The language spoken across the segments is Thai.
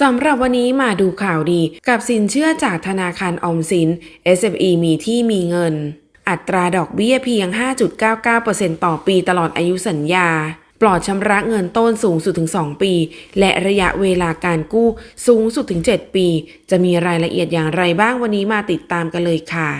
สำหรับวันนี้มาดูข่าวดีกับสินเชื่อจากธนาคารออมสิน SME มีที่มีเงิน อัตราดอกเบี้ยเพียง 5.99%ต่อปีตลอดอายุสัญญา ปลอดชำระเงินต้นสูงสุดถึง 2 ปี และระยะเวลาการกู้สูงสุดถึง 7 ปี จะมีรายละเอียดอย่างไรบ้างวันนี้มาติดตามกันเลยค่ะ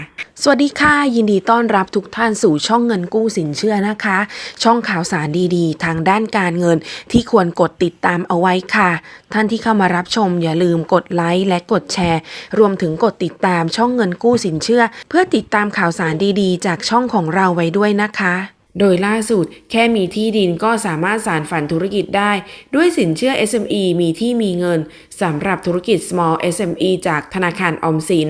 สวัสดีค่ะ ยินดีต้อนรับทุกท่านสู่ช่องเงินกู้สินเชื่อนะคะ ช่องข่าวสารดีๆ ทางด้านการเงินที่ควรกดติดตามเอาไว้ค่ะ ท่านที่เข้ามารับชมอย่าลืมกดไลค์และกดแชร์ รวมถึงกดติดตามช่องเงินกู้สินเชื่อ เพื่อติดตามข่าวสารดีๆ จากช่องของเราไว้ด้วยนะคะ โดยล่าสุดแค่มีที่ดินก็สามารถสารฝันธุรกิจได้ ด้วยสินเชื่อ SME มีที่มีเงินสำหรับธุรกิจ Small SME จากธนาคารออมสิน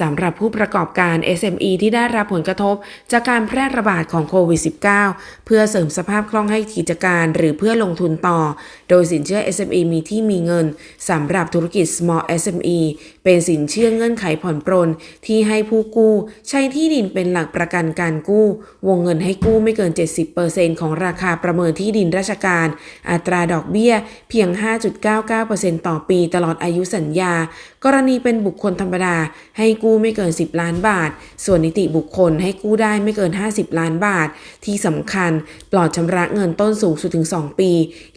สำหรับผู้ประกอบการ SME ที่ได้รับผลกระทบ จากการแพร่ระบาดของโควิด -19 เพื่อเสริมสภาพคล่องให้กิจการหรือเพื่อลงทุนต่อ โดยสินเชื่อ SME มีที่มีเงินสำหรับธุรกิจ Small SME เป็นสินเชื่อเงื่อนไขผ่อนปรนที่ให้ผู้กู้ ใช้ที่ดินเป็นหลักประกันการกู้ วงเงินให้กู้ไม่เกินน 70%ของราคาประเมินที่ดินราชการ อัตราดอกเบี้ยเพียง 5.99%ต่อปีตลอดอายุสัญญา กรณีเป็นบุคคลธรรมดา ให้กู้ไม่เกิน 10 ล้านบาท ส่วนนิติบุคคลให้กู้ได้ไม่เกิน 50 ล้านบาท ที่สำคัญ ปลอดชำระเงินต้นสูงสุดถึง 2 ปี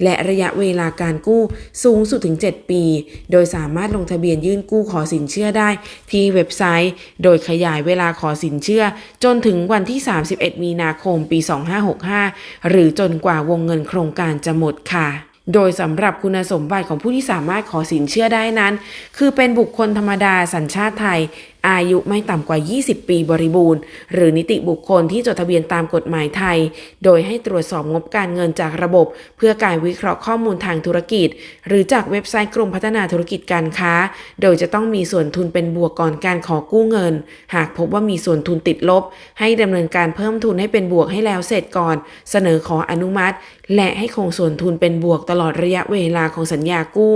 และระยะเวลาการกู้สูงสุดถึง 7 ปี โดยสามารถลงทะเบียนยื่นกู้ขอสินเชื่อได้ ที่เว็บไซต์ โดยขยายเวลาขอสินเชื่อ จนถึงวันที่ 31 มีนาคมปี2565 หรือจนกว่าวงเงินโครงการจะหมดค่ะ โดยสำหรับคุณสมบัติของผู้ที่สามารถขอสินเชื่อได้นั้น คือเป็นบุคคลธรรมดาสัญชาติไทยอายุไม่ต่ำกว่า 20 ปีบริบูรณ์ หรือนิติบุคคลที่จดทะเบียนตามกฎหมายไทย โดยให้ตรวจสอบงบการเงินจากระบบ เพื่อการวิเคราะห์ข้อมูลทางธุรกิจ หรือจากเว็บไซต์กรมพัฒนาธุรกิจการค้า โดยจะต้องมีส่วนทุนเป็นบวกก่อนการขอกู้เงิน หากพบว่ามีส่วนทุนติดลบ ให้ดำเนินการเพิ่มทุนให้เป็นบวกให้แล้วเสร็จก่อน เสนอขออนุมัติ และให้คงส่วนทุนเป็นบวกตลอดระยะเวลาของสัญญากู้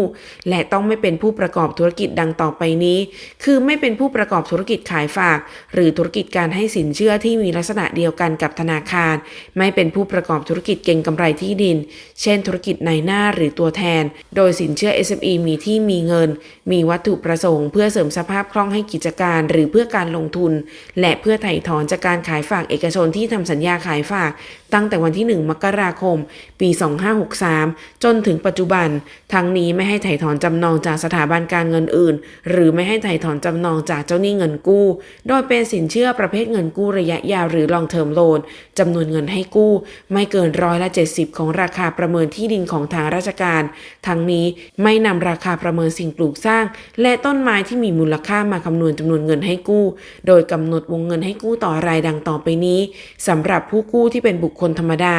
และต้องไม่เป็นผู้ประกอบธุรกิจดังต่อไปนี้ คือไม่เป็นผู้ประกอบอบธุรกิจขายฝาก หรือธุรกิจการให้สินเชื่อที่มีลักษณะเดียวกันกับธนาคาร ไม่เป็นผู้ประกอบธุรกิจเก่งกำไรที่ดิน เช่น ธุรกิจในหน้าหรือตัวแทน โดยสินเชื่อ SME มีที่มีเงิน มีวัตถุประสงค์ เพื่อเสริมสภาพคล่องให้กิจการ หรือเพื่อการลงทุน และเพื่อไถ่ถอนจากการขายฝากเอกชนที่ทำสัญญาขายฝาก ตั้งแต่วันที่ 1 มกราคม ปี 2563 จนถึงปัจจุบัน ทั้งนี้ไม่ให้ไถ่ถอนจำนองจากสถาบันการเงินอื่น หรือไม่ให้ไถ่ถอนจำนองจากเจ้าหนี้เงินกู้ โดยเป็นสินเชื่อประเภทเงินกู้ระยะยาวหรือ long term loan จำนวนเงินให้กู้ ไม่เกินร้อยละ 70 ของราคาประเมินที่ดินของทางราชการ ทั้งนี้ไม่นำราคาประเมินสิ่งปลูกสร้าง และต้นไม้ที่มีมูลค่ามาคำนวณจำนวนเงินให้กู้ โดยกำหนดวงเงินให้กู้ต่อรายดังต่อไปนี้สำหรับผู้กู้ที่เป็นบุคคลธรรมดา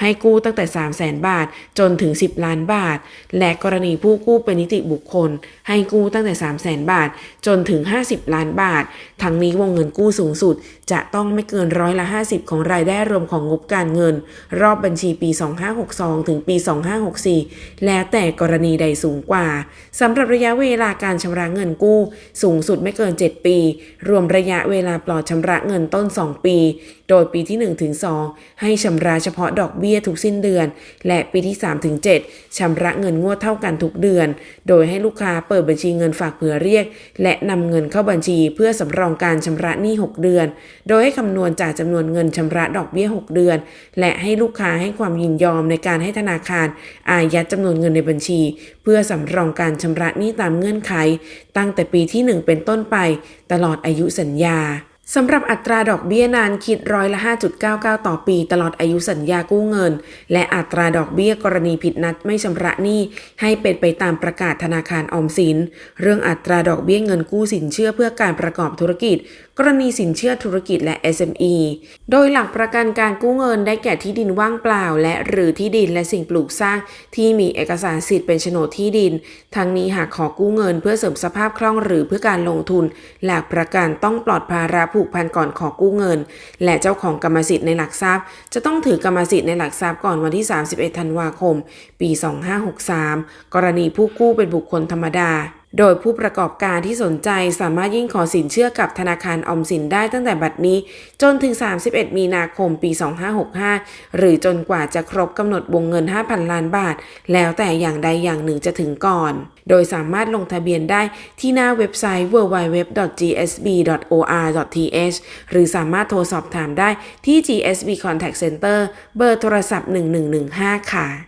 ให้กู้ตั้งแต่ 3 0 0แสนบาท จนถึง 10 ล้านบาท และกรณีผู้กู้เป็นนิติบุคคล ให้กู้ตั้งแต่ 3 0 0แสนบาท จนถึง 50 ล้านบาท ทั้งนี้วงเงินกู้สูงสุด จะต้องไม่เกินร้อยละ 50 ของรายได้รวมของงบการเงิน รอบบัญชีปี 2562 ถึงปี 2564 แล้วแต่กรณีใดสูงกว่าสำหรับระยะเวลาการชำระเงินกู้ สูงสุดไม่เกิน 7 ปี รวมระยะเวลาปลอดชำระเงินต้น 2 ปี โดยปีที่ 1 ถึง 2 ให้ชำระเฉพาะดอกเบี้ยทุกสิ้นเดือน และปีที่ 3 ถึง 7ชำระเงินงวดเท่ากันทุกเดือน โดยให้ลูกค้าเปิดบัญชีเงินฝากเผื่อเรียก และนำเงินเข้าบัญชีเพื่อสำรองการชำระหนี้ 6 เดือน โดยให้คำนวณจากจำนวนเงินชำระดอกเบี้ย 6 เดือน และให้ลูกค้าให้ความยินยอมในการให้ธนาคาร อายัดจำนวนเงินในบัญชี เพื่อสำรองการชำระหนี้ตามเงื่อนไข ตั้งแต่ปีที่ 1 เป็นต้นไป ตลอดอายุสัญญา สำหรับอัตราดอกเบี้ยนานคิดร้อยละ 5.99 ต่อปี ตลอดอายุสัญญากู้เงิน และอัตราดอกเบี้ยกรณีผิดนัดไม่ชำระหนี้ ให้เป็นไปตามประกาศธนาคารออมสิน เรื่องอัตราดอกเบี้ยเงินกู้สินเชื่อเพื่อการประกอบธุรกิจ กรณีสินเชื่อธุรกิจและ SME โดยหลักประกันการกู้เงินได้แก่ที่ดินว่างเปล่า และหรือที่ดินและสิ่งปลูกสร้างที่มีเอกสารสิทธิ์เป็นโฉนดที่ดิน ทั้งนี้หากขอกู้เงินเพื่อเสริมสภาพคล่องหรือเพื่อการลงทุน หลักประกันต้องปลอดภาระผูกพันก่อนขอกู้เงิน และเจ้าของกรรมสิทธิ์ในหลักทรัพย์ จะต้องถือกรรมสิทธิ์ในหลักทรัพย์ก่อนวันที่ 31 ธันวาคม ปี 2563 กรณีผู้กู้เป็นบุคคลธรรมดา โดยผู้ประกอบการที่สนใจสามารถยื่นขอสินเชื่อกับธนาคารออมสินได้ตั้งแต่บัดนี้ จนถึง 31 มีนาคมปี 2565 หรือจนกว่าจะครบกำหนดวงเงิน 5,000 ล้านบาท แล้วแต่อย่างใดอย่างหนึ่งจะถึงก่อน โดยสามารถลงทะเบียนได้ที่หน้าเว็บไซต์ www.gsb.or.th หรือสามารถโทรสอบถามได้ที่ GSB Contact Center เบอร์โทรศัพท์ 1115 ค่ะ